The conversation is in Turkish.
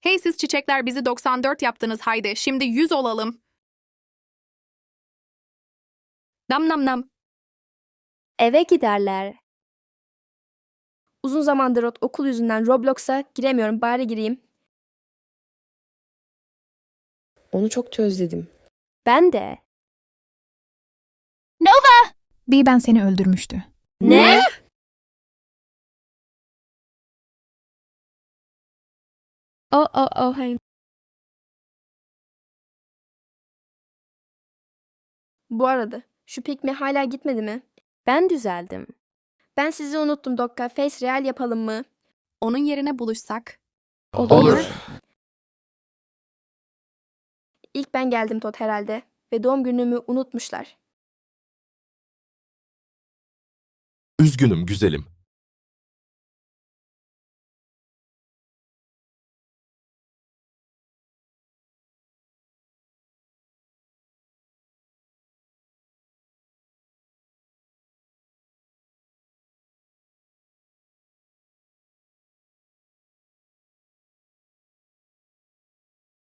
Hey siz çiçekler bizi 94 yaptınız haydi. Şimdi 100 olalım. Nam nam nam. Eve giderler. Uzun zamandır ot- okul yüzünden Roblox'a giremiyorum. Bari gireyim. Onu çok özledim. Ben de. Bir ben seni öldürmüştü. Ne? Oh oh oh hey. Bu arada şu pikmi hala gitmedi mi? Ben düzeldim. Ben sizi unuttum Dokka. Face real yapalım mı? Onun yerine buluşsak. Olur. İlk ben geldim Tot herhalde. Ve doğum günümü unutmuşlar. Üzgünüm güzelim.